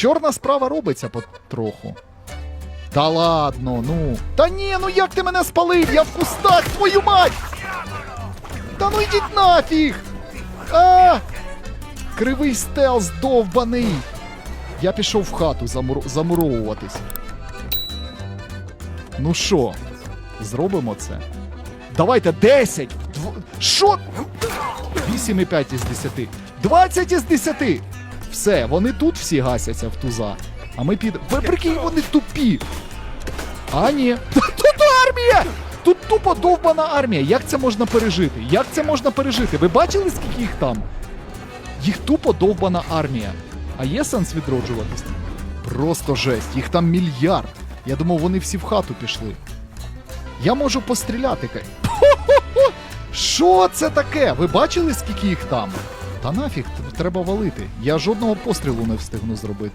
Чорна справа робиться потроху. Та ладно, ну. Та ні, ну як ти мене спалив? Я в кустах, твою мать! Та ну йдіть нафіг! А! Кривий стелс довбаний! Я пішов в хату замур... замуровуватись. Ну що, зробимо це? Давайте 10! Дв... Що? 8,5 із 10. 20 із 10! Все, вони тут всі гасяться в туза. А ми під. Ви прикинь, вони тупі! А ні. Тут армія! Тут тупо довбана армія. Як це можна пережити? Як це можна пережити? Ви бачили, скільки їх там? Їх тупо довбана армія. А є сенс відроджуватись? Просто жесть, їх там мільярд. Я думав, вони всі в хату пішли. Я можу постріляти. Що це таке? Ви бачили, скільки їх там? Та нафіг, треба валити. Я жодного пострілу не встигну зробити.